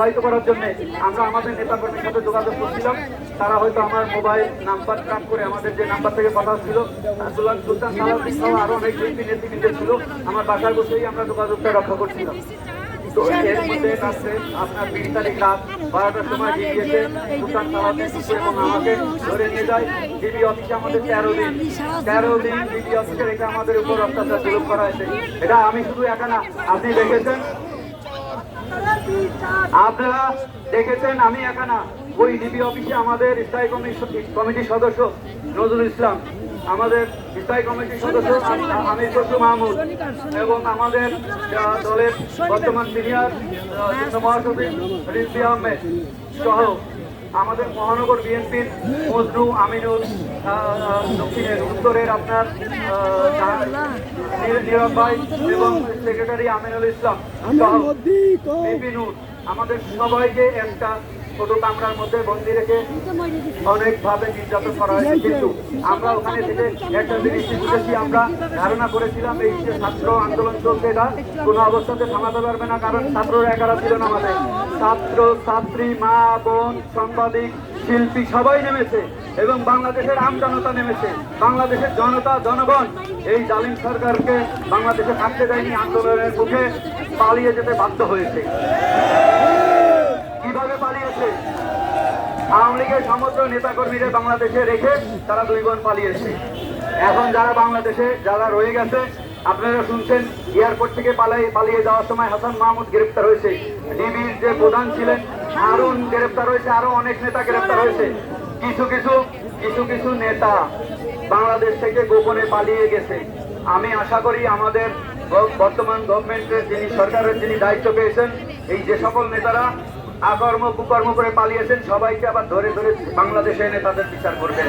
প্রবাহিত করার জন্য আমরা আমাদের নেতা কর্মীর সাথে যোগাযোগ করছিলাম তারা হয়তো আমার মোবাইল নাম্বার ট্র্যাক করে আমাদের যে নাম্বার থেকে কথা ছিল সুলতান সুলতান সালাউদ্দিন সহ আরও অনেক ব্যক্তি নেতৃবৃন্দ ছিল আমার বাসায় বসেই আমরা যোগাযোগটা রক্ষা করছিলাম তো এর মধ্যে আপনার বারোটার সময় নিয়ে যায় আমাদের তেরো দিন তেরো দিন আমাদের উপর করা হয়েছে এটা আমি শুধু একা না আপনি দেখেছেন আপনারা দেখেছেন আমি একা না ওই ডিবি অফিসে আমাদের স্থায়ী কমিটি- কমিটির সদস্য নজরুল ইসলাম। আমাদের স্থায়ী কমিটির সদস্য আমি আমির খসরু মাহমুদ এবং আমাদের দলের বর্তমান সিনিয়র মহাসচিব রিজি আহমেদ সহ আমাদের মহানগর বিএনপির মজনু আমিনুল দক্ষিণের উত্তরের আপনার নীরব ভাই এবং সেক্রেটারি আমিনুল ইসলাম আমাদের সবাইকে একটা ছোট কামরার মধ্যে বন্দি রেখে অনেকভাবে নির্যাতন করা হয়েছে, কিন্তু আমরা ওখানে থেকে একটা জিনিস বুঝেছি আমরা ধারণা করেছিলাম, এই যে ছাত্র আন্দোলন চলছে এটা, কোনো অবস্থাতে থামাতে পারবে না, কারণ ছাত্ররা একারা ছিল না আমাদের ছাত্র, ছাত্রী, মা, বোন, সাংবাদিক, শিল্পী সবাই নেমেছে, এবং বাংলাদেশের আম জনতা নেমেছে। বাংলাদেশের জনতা, জনগণ, এই জালিম সরকারকে বাংলাদেশে থাকতে দেয়নি, আন্দোলনের মুখে পালিয়ে যেতে বাধ্য হয়েছে কীভাবে পালিয়েছে আওয়ামী লীগের সমস্ত নেতাকর্মীরা বাংলাদেশে রেখে তারা দুই বোন পালিয়েছে। এখন যারা বাংলাদেশে, যারা রয়ে গেছে, আপনারা শুনছেন, এয়ারপোর্ট থেকে পালাই পালিয়ে যাওয়ার সময় হাসান মাহমুদ গ্রেপ্তার হয়েছে। ডিবির যে প্রধান ছিলেন হারুন গ্রেপ্তার হয়েছে আরও অনেক নেতা গ্রেপ্তার হয়েছে। কিছু কিছু কিছু কিছু নেতা বাংলাদেশ থেকে গোপনে পালিয়ে গেছে। আমি আশা করি আমাদের বর্তমান গভর্নমেন্টের যিনি সরকারের যিনি দায়িত্ব পেয়েছেন, এই যে সকল নেতারা আকর্ম কুকর্ম করে পালিয়েছেন। সবাইকে আবার ধরে ধরে বাংলাদেশে এনে তাদের বিচার করবেন।